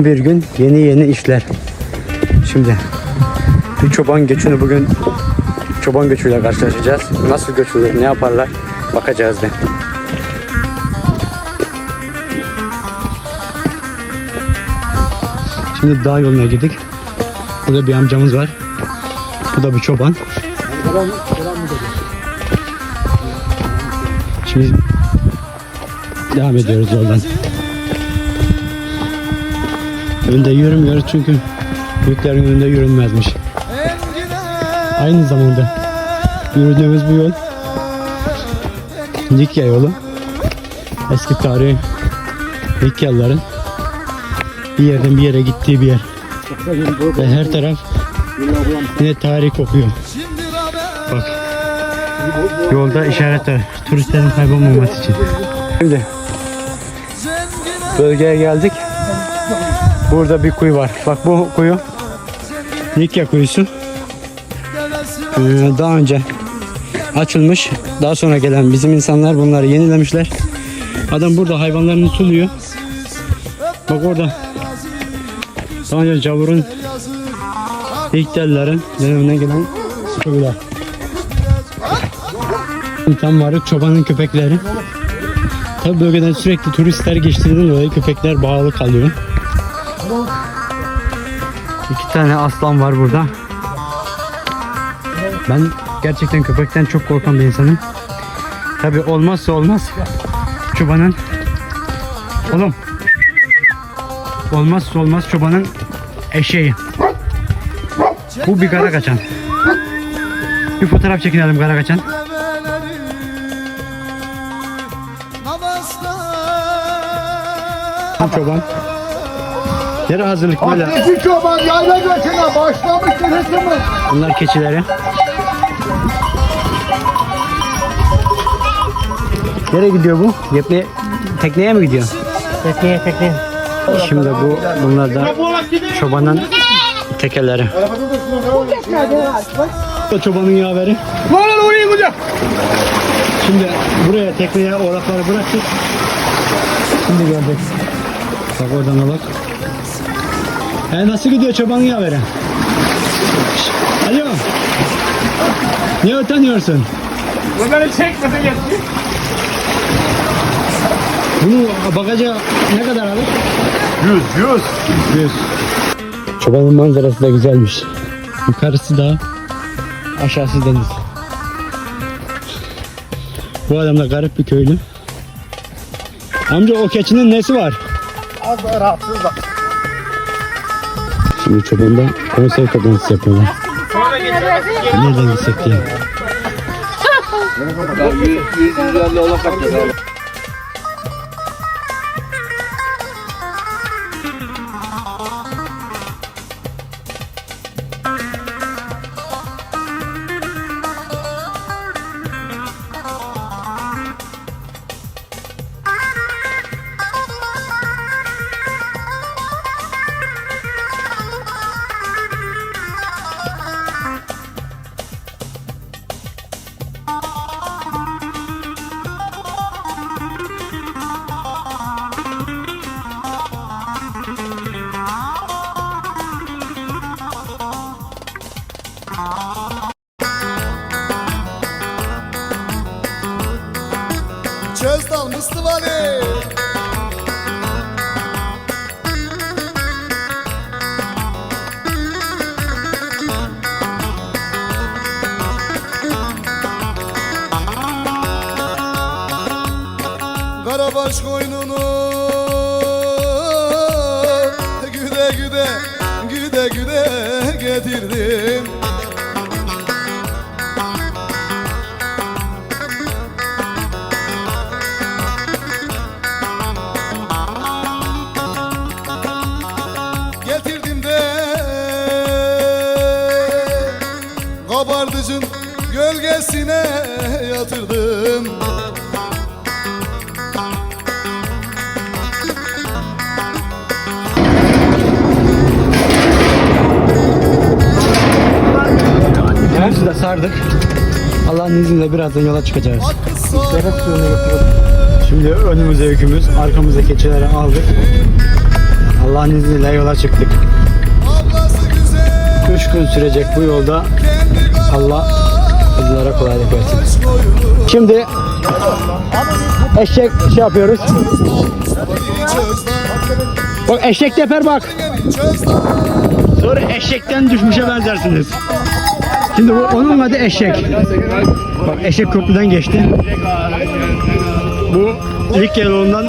Bir gün yeni yeni işler. Şimdi bir çoban göçünü bugün çoban göçüyle karşılaşacağız. Nasıl göçülür, ne yaparlar bakacağız de. Şimdi dağ yoluna girdik. Burada bir amcamız var. Bu da bir çoban. Şimdi devam ediyoruz yoldan. Önde yürümüyoruz çünkü büyüklerin önünde yürünmezmiş. Aynı zamanda yürüdüğümüz bu yol Likya yolu. Eski tarihi Likyalıların bir yerden bir yere gittiği bir yer. Ve her taraf yine tarih kokuyor. Bak. Yolda işaretler. Turistlerin kaybolmaması için. Şimdi bölgeye geldik. Burada bir kuyu var. Bak bu kuyu Likya kuyusu. Ee, daha önce açılmış. Daha sonra gelen bizim insanlar bunları yenilemişler. Adam burada hayvanlarını suluyor. Bak orada daha önce Cavur'un İlktellerin döneminden gelen kuyular. Tam varık çobanın köpekleri. Tabi bölgeden sürekli turistler geçtiğinden dolayı köpekler bağlı kalıyor. İki tane aslan var burada. Ben gerçekten köpekten çok korkan bir insanım. Tabi olmazsa olmaz çobanın oğlum olmazsa olmaz çobanın eşeği. Bu bir kara kaçan. Bir fotoğraf çekinelim kara kaçan. Çoban. Yere hazırlık böyle. Atleti çoban yayla göçüne başlamıştır hükümü. Bunlar keçileri. Nereye gidiyor bu? Yepne tekneye mi gidiyor? Tekneye tekneye. Şimdi bu bunlar da çobanın tekeleri. Bu çobanın yaveri. Lan lan oraya gidiyor. Şimdi buraya tekneye orakları bıraktık. Şimdi gördük. Bak oradan da bak. E nasıl gidiyor çobanın yaveri? Alo. Niye utanıyorsun? Bunları çekmese yetti. Bunu bagaja ne kadar alır? Yüz yüz. 100. Çobanın manzarası da güzelmiş. Yukarısı da aşağısı deniz. Bu adam da garip bir köylü. Amca o keçinin nesi var? Az rahatsız da. Şimdi çobanda konser toplantısı yapıyorlar. Nereden gitsek diye. Çözdal Karabaş koynunu. Güde güde güde güde getirdim Sardık. Allah'ın izniyle birazdan yola çıkacağız. Şimdi önümüze yükümüz, arkamızda keçileri aldık. Allah'ın izniyle yola çıktık. 3 gün sürecek bu yolda. Allah yollara kolaylık versin. Şimdi eşek şey yapıyoruz. Bak eşek teper bak. Sonra eşekten düşmüşe benzersiniz. Şimdi bu onun adı eşek. Bak eşek köprüden geçti. Bu Likya yolundan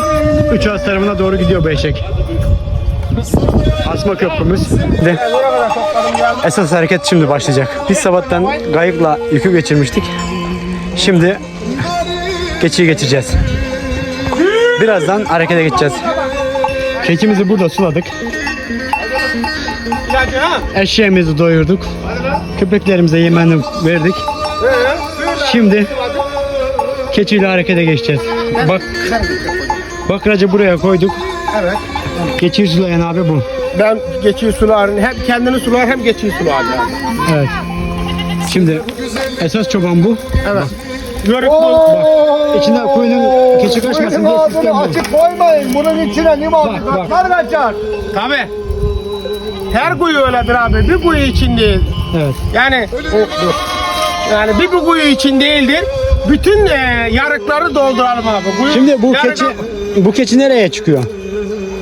3 ağız tarafına doğru gidiyor bu eşek. Asma köprümüz. De esas hareket şimdi başlayacak. Biz sabahtan kayıkla yükü geçirmiştik. Şimdi geçiyi geçeceğiz. Birazdan harekete geçeceğiz. Keçimizi burada suladık. Eşeğimizi doyurduk. Köpeklerimize yemeğini verdik. Şimdi keçiyle harekete geçeceğiz. Bak bakracı buraya koyduk. Evet. Keçiyi sulayan abi bu. Ben geçiyi sularım. Hem kendini sular hem geçiyi sular yani. Evet. Şimdi esas çoban bu. Evet. Yörük bu. Bak içinden kuyunun keçi kaçmasın diye sistem bu. açık koymayın. Bunun içine limon Bak, bak. kaçar. Tabi. Her kuyu öyledir abi. Bir kuyu için değil. Evet. Yani o- dur. yani bir, bir kuyu için değildir. Bütün e, yarıkları dolduralım abi. Kuyu, Şimdi bu yarık- keçi bu keçi nereye çıkıyor?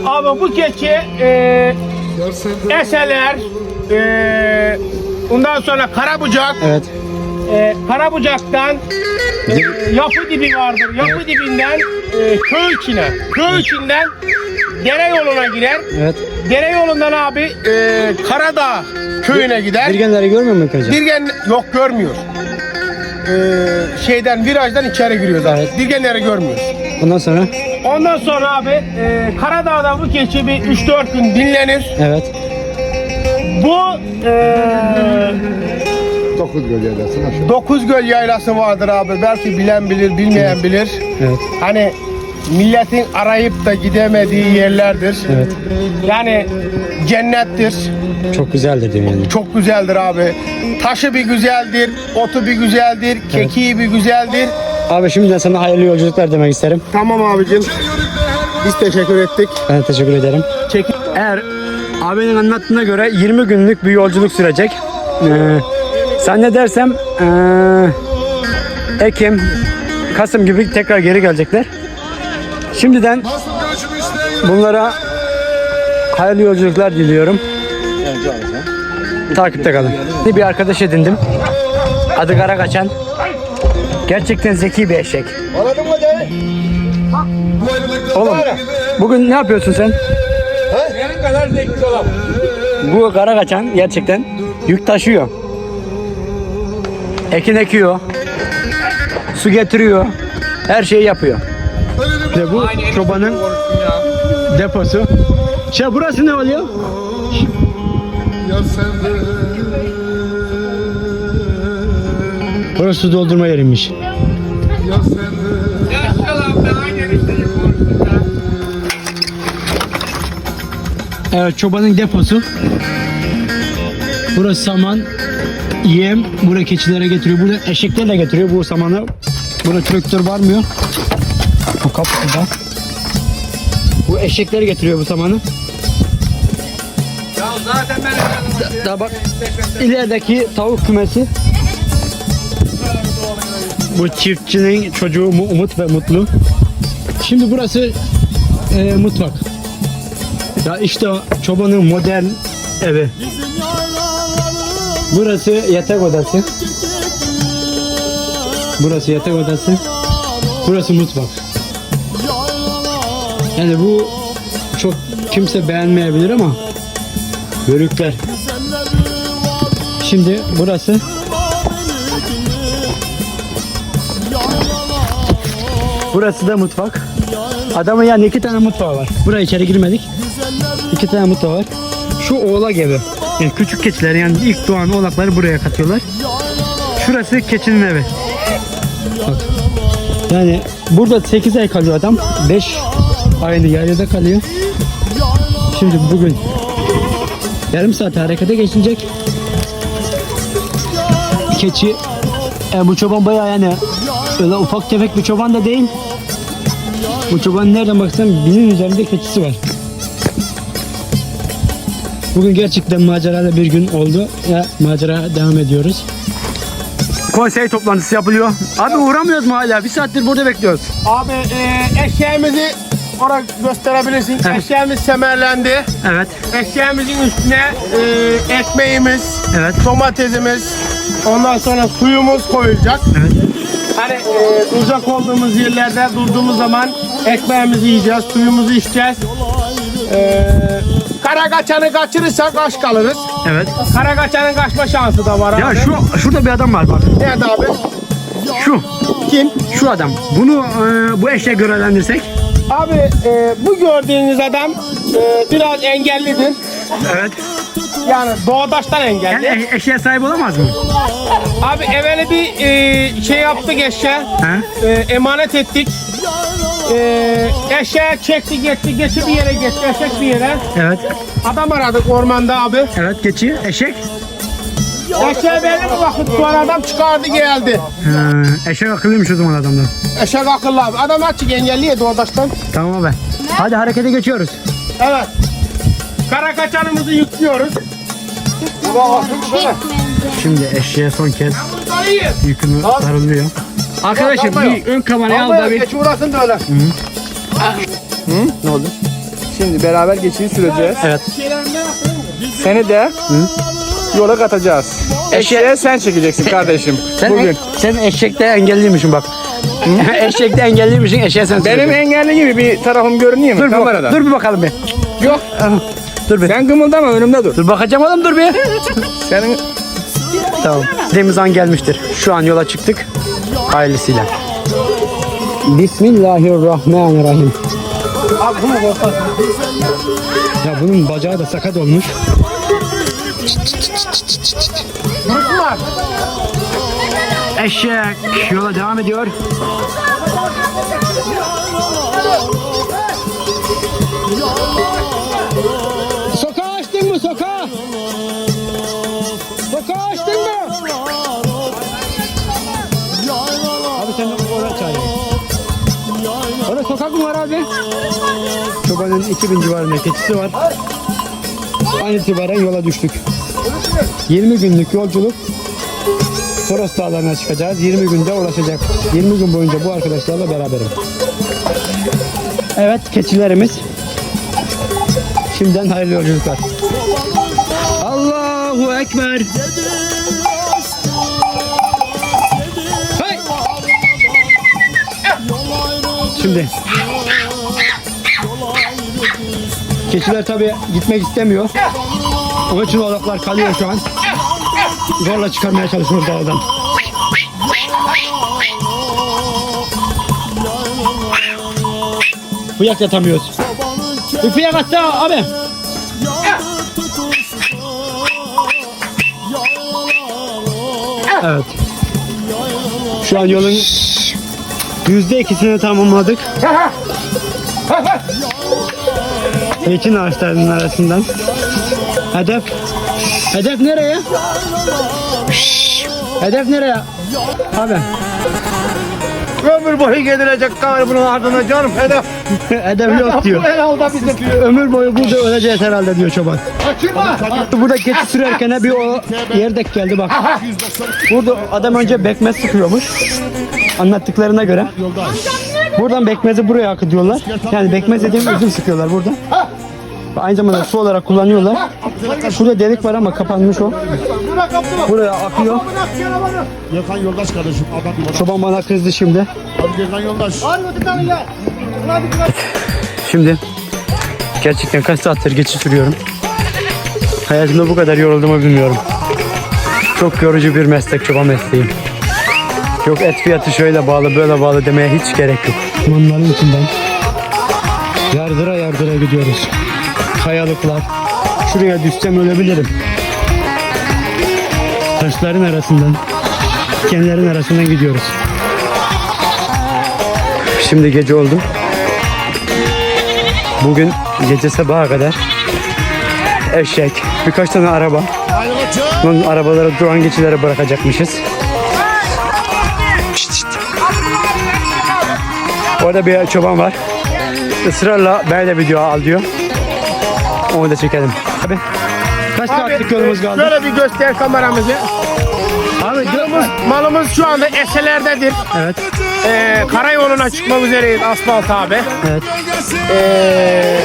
Abi bu keçi e, eseler e, ondan sonra karabucak Evet. e, Karabucak'tan e, yapı dibi vardır. Yapı dibinden e, köy içine, köy içinden dere yoluna girer. Evet. Dere yolundan abi e, Karadağ köyüne gider. Dirgenleri görmüyor ilk önce? Dirgen yok görmüyor. E, şeyden virajdan içeri giriyor zaten. Evet. Dirgenleri görmüyor. Ondan sonra Ondan sonra abi e, Karadağ'da bu keçi bir 3-4 gün dinlenir. evet. Bu e, Dokuz göl yerlesin aşağı. Dokuzgöl yaylası vardır abi. Belki bilen bilir, bilmeyen bilir. Evet. Hani milletin arayıp da gidemediği yerlerdir. Evet. Yani cennettir. Çok güzeldir yani. Çok güzeldir abi. Taşı bir güzeldir, otu bir güzeldir, kekiği bir güzeldir. Abi şimdiden sana hayırlı yolculuklar demek isterim. Tamam abicim. Biz teşekkür ettik. Ben de teşekkür ederim. Çekin. Eğer abinin anlattığına göre 20 günlük bir yolculuk sürecek. Ee, sen ne dersem ee, Ekim, Kasım gibi tekrar geri gelecekler. Şimdiden bunlara hayırlı yolculuklar diliyorum. Takipte kalın. Bir arkadaş edindim. Adı Karakaçan. Gerçekten zeki bir eşek. Oğlum bugün ne yapıyorsun sen? Benim kadar zevkli olamam. Bu kara kaçan gerçekten yük taşıyor. Ekin ekiyor. Su getiriyor. Her şeyi yapıyor. İşte bu çobanın deposu. Şey burası ne oluyor? Burası doldurma yeriymiş. Evet çobanın deposu. Burası saman, yem. Buraya keçilere getiriyor. Burada eşeklerle getiriyor bu samanı. Burada traktör varmıyor. Bu kapıda. Bu eşekler getiriyor bu samanı. Ya zaten ben Da bak ilerideki tavuk kümesi. Bu çiftçinin çocuğu Mu- Umut ve Mutlu. Şimdi burası e, mutfak. Ya işte çobanın modern evi. Burası yatak odası. Burası yatak odası. Burası mutfak. Yani bu çok kimse beğenmeyebilir ama börükler. Şimdi burası Burası da mutfak. Adamın yani iki tane mutfağı var. Buraya içeri girmedik. İki tane mutfağı var. Şu oğlak evi. Yani küçük keçiler yani ilk doğan oğlakları buraya katıyorlar. Şurası keçinin evi. Bak. Yani burada 8 ay kalıyor adam. 5 ayını yaylada kalıyor. Şimdi bugün yarım saat harekete geçilecek. Keçi e, bu çoban bayağı yani öyle ufak tefek bir çoban da değil. Bu çoban nereden baksan binin üzerinde keçisi var. Bugün gerçekten maceralı bir gün oldu ve macera devam ediyoruz. Konsey toplantısı yapılıyor. Abi uğramıyoruz mu hala? Bir saattir burada bekliyoruz. Abi e, eşeğimizi oraya gösterebilirsin. Eşeğimiz semerlendi. Evet. Eşeğimizin üstüne e, ekmeğimiz, Evet. domatesimiz, ondan sonra suyumuz koyulacak. Evet. Hani e, duracak olduğumuz yerlerde durduğumuz zaman ekmeğimizi yiyeceğiz, suyumuzu içeceğiz. E, kara kaçanı kaçırırsak aç kalırız. Evet. Kara kaçanın kaçma şansı da var Ya abi. şu şurada bir adam var bak. Nerede abi? Şu. Kim? Şu adam. Bunu e, bu eşeğe görevlendirsek. Abi e, bu gördüğünüz adam e, biraz engellidir. Evet. Yani doğdaştan engelli. Yani e- eşeğe sahip olamaz mı? Abi evveli bir e, şey yaptık eşeğe. He? E, emanet ettik. E, eşeğe çekti gitti, geçi bir yere gitti, eşek bir yere. Evet. Adam aradık ormanda abi. Evet geçi. Eşek. Eşeğe belli bir vakit sonra adam çıkardı geldi. Ha, eşek akıllıymış o zaman adamdan. Eşek akıllı abi. Adam açık engelli ya doğdaştan. Tamam abi. Hadi harekete geçiyoruz. Evet. Kara kaçanımızı yüklüyoruz. Şimdi eşeğe son kez Dayı. yükünü sarılıyor. Arkadaşım bir ön kamerayı al da bir. Geç uğrasın da öyle. Ne oldu? Şimdi beraber geçiyi süreceğiz. Evet. Seni de yola katacağız. Eşeğe sen çekeceksin kardeşim. Sen, Bugün. sen eşekte engelliymişsin bak. eşekte engelliymişsin eşeğe sen Benim süreceksin. engelli gibi bir tarafım görünüyor mu dur, bir bak- kamerada? dur bir bakalım bir. Yok. Dur bir. Sen kımıldama önümde dur. Dur bakacağım oğlum dur bir. Senin Tamam. Demiz an gelmiştir. Şu an yola çıktık. Ailesiyle. Bismillahirrahmanirrahim. Ya bunun bacağı da sakat olmuş. Var. Eşek yola devam ediyor. Sokağa açtın mı sokağa? Sokağa açtın mı? Abi sen oraya çağırın. Orada sokak mı var abi? Çobanın 2000 civarında keçisi var. An itibaren yola düştük. 20 günlük yolculuk Toros Dağları'na çıkacağız. 20 günde ulaşacak. 20 gün boyunca bu arkadaşlarla beraberim. Evet keçilerimiz. Şimdiden hayırlı yolculuklar. Allahu Ekber. Hey! Şimdi Keçiler tabi gitmek istemiyor. Onun için oğlaklar kalıyor şu an. Zorla çıkarmaya çalışıyoruz dağdan. Fıyak yatamıyoruz. Bir fıyak attı abi. Evet. Şu an yolun yüzde ikisini tamamladık. Ekin ağaçlarının arasından. Hedef. Hedef nereye? Hedef nereye? Abi. Ömür boyu gidilecek gari bunun ardına canım hedef. Hedef yok diyor. Herhalde bizim Ömür boyu burada öleceğiz herhalde diyor çoban. Burada keçi sürerken bir o yer denk geldi bak. Burada adam önce bekmez sıkıyormuş. Anlattıklarına göre. Buradan bekmezi buraya akıtıyorlar. Yani bekmez dediğim üzüm sıkıyorlar burada. Aynı zamanda su olarak kullanıyorlar. Şurada delik var ama kapanmış o. Buraya akıyor. Gökhan Yoldaş kardeşim adam adam. Çoban bana kızdı şimdi. Abi Gökhan Yoldaş. Şimdi gerçekten kaç saattir geçi sürüyorum. Hayatımda bu kadar yorulduğumu bilmiyorum. Çok yorucu bir meslek çoban mesleği. Yok et fiyatı şöyle bağlı böyle bağlı demeye hiç gerek yok. Ormanların içinden yardıra yardıra gidiyoruz. Kayalıklar. Şuraya düşsem ölebilirim. Taşların arasından, dikenlerin arasından gidiyoruz. Şimdi gece oldu. Bugün gece sabaha kadar eşek, birkaç tane araba. Bunun arabaları duran geçilere bırakacakmışız. Şşt, şşt. Orada bir çoban var. Israrla böyle video al diyor. Onu da çekelim. Abi Kaç saatlik yolumuz kaldı? Şöyle bir göster kameramızı. Abi Malımız, malımız şu anda eselerdedir. Evet. Ee, karayoluna çıkmak üzereyiz asfalt abi. Evet. Ee,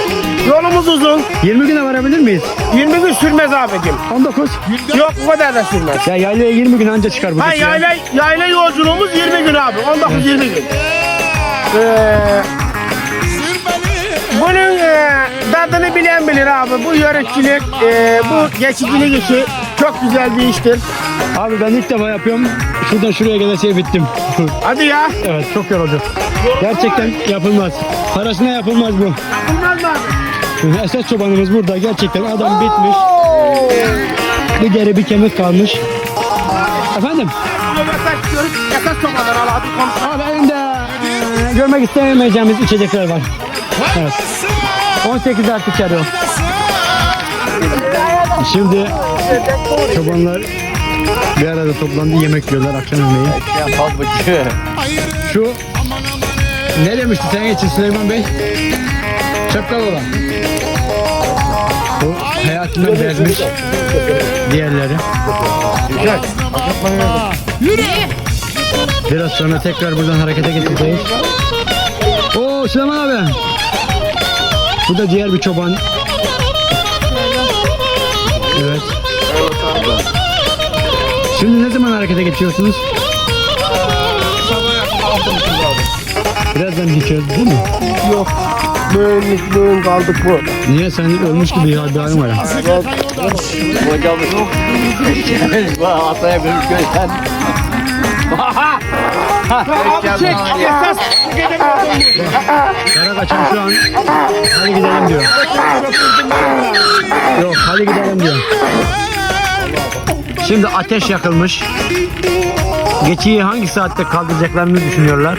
yolumuz uzun. 20 güne varabilir miyiz? 20 gün sürmez abicim. 19. Yok bu kadar da sürmez. Ya yaylaya 20 gün anca çıkar bu. Ha yayla, yayla yolculuğumuz 20 gün abi. 19-20 gün. Ee, bunun e, tadını bilen bilir abi. Bu yörükçülük, e, bu geçicilik işi çok güzel bir iştir. Abi ben ilk defa yapıyorum. Şuradan şuraya gelesiye bittim. Hadi ya. evet çok yorucu. Gerçekten yapılmaz. Parasına yapılmaz bu. Yapılmaz mı abi? Esas çobanımız burada. Gerçekten adam bitmiş. Bir deri bir kemik kalmış. Efendim? Röportaj istiyoruz. Esas hadi komşu. Abi elimde eee, görmek istemeyeceğimiz içecekler var. Evet. 18 artı kere o. Şimdi çobanlar bir arada toplandı yemek yiyorlar akşam yemeği. Şu ne demişti senin için Süleyman Bey? Çakal olan. Bu hayatından bezmiş. Diğerleri. Biraz sonra tekrar buradan harekete geçeceğiz. Oo Süleyman abi. Bu da diğer bir çoban. Evet. Şimdi ne zaman harekete geçiyorsunuz? Birazdan geçiyoruz değil mi? Yok. Böğün, böğün kaldık bu. Niye sen ölmüş gibi ya bir halin var ya. Abi çek. Esas Kara kaçan şu an hadi gidelim diyor. Yok hadi gidelim diyor. Şimdi ateş yakılmış. Geçiyi hangi saatte kaldıracaklarını düşünüyorlar.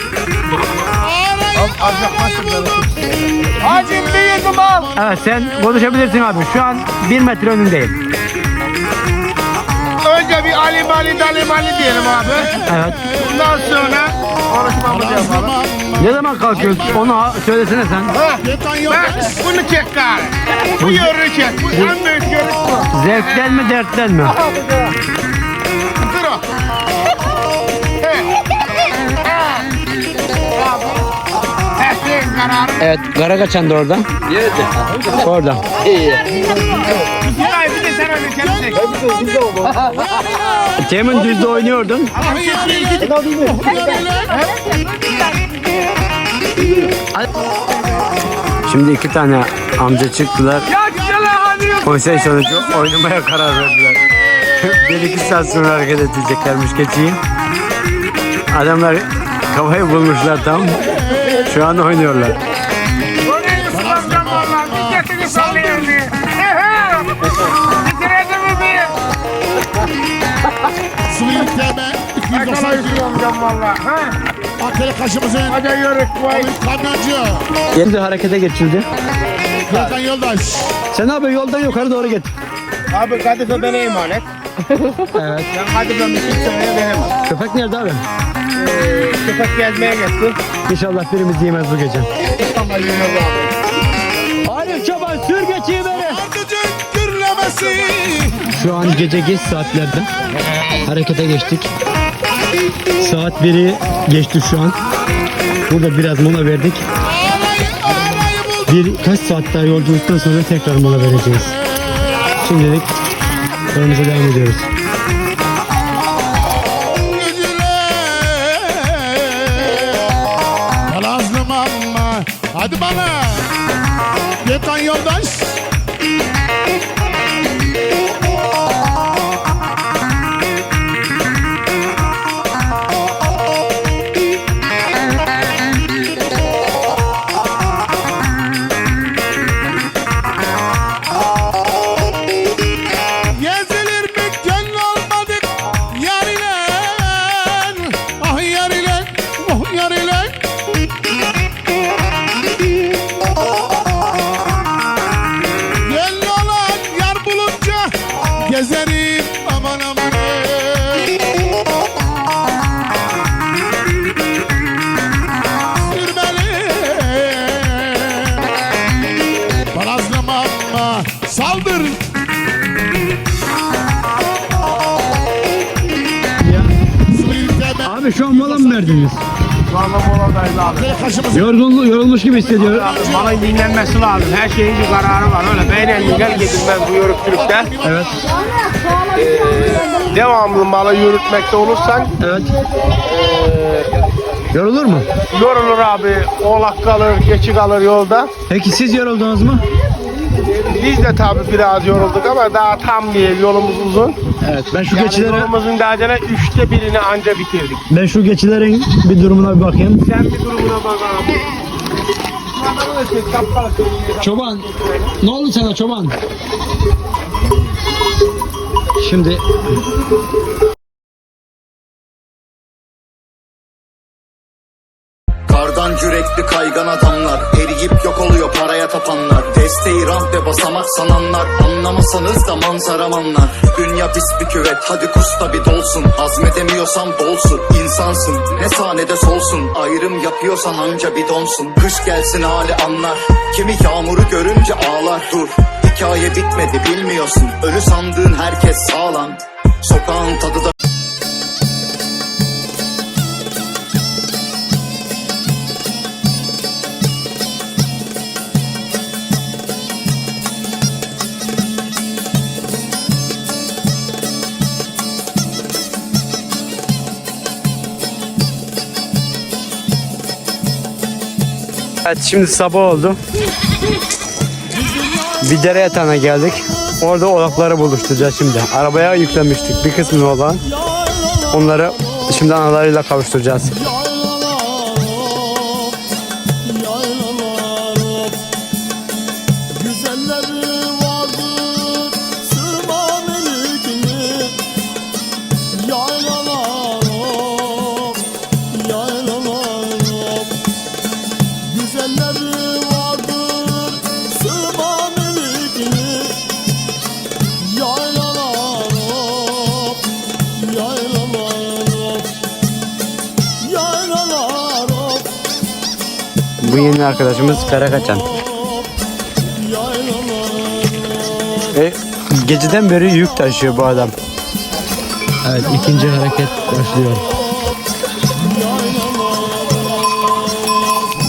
Hacim bir yudum al. Evet sen konuşabilirsin abi. Şu an bir metre önündeyim. Bir Ali Mali Dali Mali diyelim abi. Evet. Bundan sonra konuşmamızı yapalım. Ne zaman kalkıyorsun? Onu ha- söylesene sen. Ha, bak bunu çek gari. Bu yörüğü çek. Bu en büyük yörük bu. Zevkten mi dertten mi? Dur o. Evet, kara kaçan da orada. Nerede? Orada. Güzel bir de sen öyle çek. Temin düzde oynuyordun. Şimdi iki tane amca çıktılar. Konsey sonucu oynamaya karar verdiler. Bir iki saat sonra hareket edeceklermiş keçiyi. Adamlar kafayı bulmuşlar tam. Şu an oynuyorlar. Kadar 292. ıslanacağım valla. Ha? Ankara kaşımızın. Hadi yörük vay. Kamyoncu. Şimdi harekete geçildi. Gökhan Yoldaş. Sen abi yoldan yukarı doğru git. Abi Kadife bana emanet. Evet. Ben Kadife'mi kimseye veremem. Köpek nerede abi? Ee, köpek gezmeye gitti. İnşallah birimiz yemez bu gece. İstanbul yemez abi. Arif Çoban sür geçiyi beni. Ardıcın gürlemesi. Şu an gece geç saatlerde harekete geçtik. Saat 1'i geçti şu an. Burada biraz mola verdik. Bir kaç saat daha yolculuktan sonra tekrar mola vereceğiz. Şimdilik yolumuza devam ediyoruz. Palazlım ama. Hadi bana. Gökhan Yoldaş. Gezerim aman aman Sür Balazlım ama saldır Abi şu an mola verdiniz? Abi. Yorgunlu, yorulmuş gibi hissediyorum. Bana dinlenmesi lazım. Her şeyin bir kararı var. Öyle beğenen güzel gidin ben bu yorukçulukta. Evet. Devamlı malı yürütmekte olursan Evet. Yorulur mu? yorulur abi. Oğlak kalır, geçi kalır yolda. Peki siz yoruldunuz mu? Biz de tabii biraz yorulduk ama daha tam değil. Yolumuz uzun. Evet. Ben şu Yani geçilere yolumuzun daha acele üçte birini anca bitirdik. ben şu geçilerin bir durumuna bir bakayım. Sen bir durumuna bak abi. Çoban. Ne oldu sana çoban? Şimdi Kardan yürekli kaygan adamlar Eriyip yok oluyor paraya tapanlar. Desteği rant ve basamak sananlar Anlamasanız da manzaram anlar Dünya pis bir küvet hadi kusta bir dolsun. Hazmedemiyorsan bolsun insansın ne sahnede solsun. Ayrım yapıyorsan anca bir donsun. Kış gelsin hali anlar Kimi yağmuru görünce ağlar. Dur Hikaye bitmedi bilmiyorsun Ölü sandığın herkes sağlam Sokağın tadı da Evet şimdi sabah oldu. Bir dere yatağına geldik. Orada oğlakları buluşturacağız şimdi. Arabaya yüklemiştik bir kısmını olan. Onları şimdi analarıyla kavuşturacağız. Bu yeni arkadaşımız Karakaçan. E, geceden beri yük taşıyor bu adam. Evet ikinci hareket başlıyor.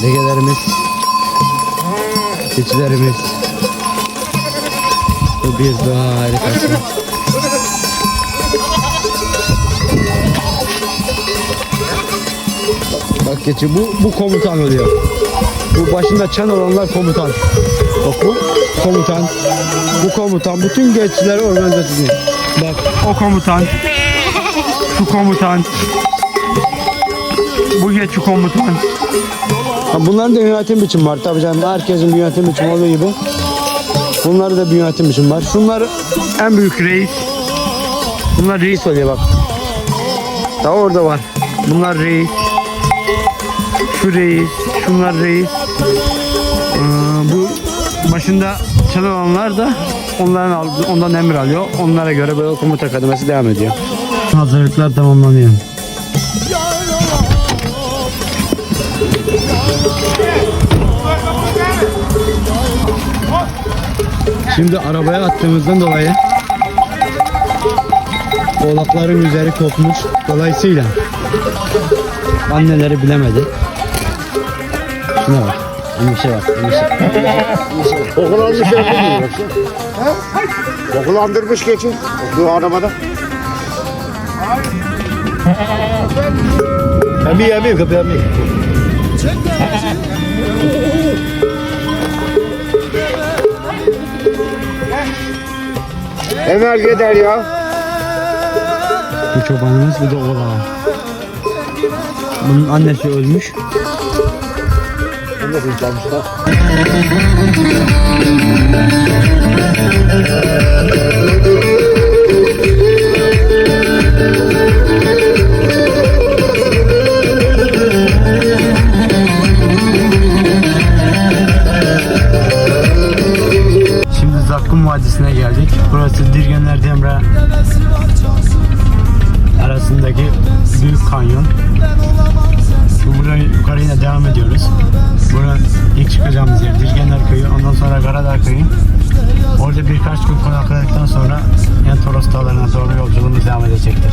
Degelerimiz, keçilerimiz. Bu bir doğa harikası. Bak keçi bu, bu komutan oluyor. Bu başında çan olanlar komutan. Bak bu komutan. Bu komutan. Bütün geçileri organize ediyor. Bak o komutan. Şu komutan. Bu geçi komutan. Ha, bunların da yönetim biçimi var. Tabii canım herkesin bir yönetim biçimi olduğu gibi. Bunların da bir yönetim biçimi var. Şunlar en büyük reis. Bunlar reis oluyor bak. Daha orada var. Bunlar reis. Şu reis. Şunlar reis. Ee, bu başında çalanlar da onların ondan emir alıyor. Onlara göre böyle komuta kademesi devam ediyor. Hazırlıklar tamamlanıyor. Şimdi arabaya attığımızdan dolayı oğlakların üzeri kopmuş. Dolayısıyla anneleri bilemedi. Şuna bak. Bir şey bak. Bir şey. Okulandırmış şey mi yoksa? Okulandırmış geçin. Bu arabada. Emi emi kapı emi. Emel gider ya. Bu çobanımız bu da oğlağı. Bunun annesi ölmüş. Nasıl çalmışlar? Şimdi Zakkum Vadisi'ne geldik. Burası Dirgenler Demre arasındaki büyük kanyon. Buradan yukarı yine devam ediyoruz. Buradan ilk çıkacağımız yer Dirgenler Köyü, ondan sonra Karadağ Köyü. Orada birkaç gün konakladıktan sonra en Toros Dağları'na doğru yolculuğumuz devam edecektir.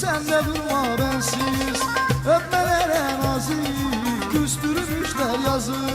Sen de durma bensiz. Öpmelere nazik Küstürmüşler yazık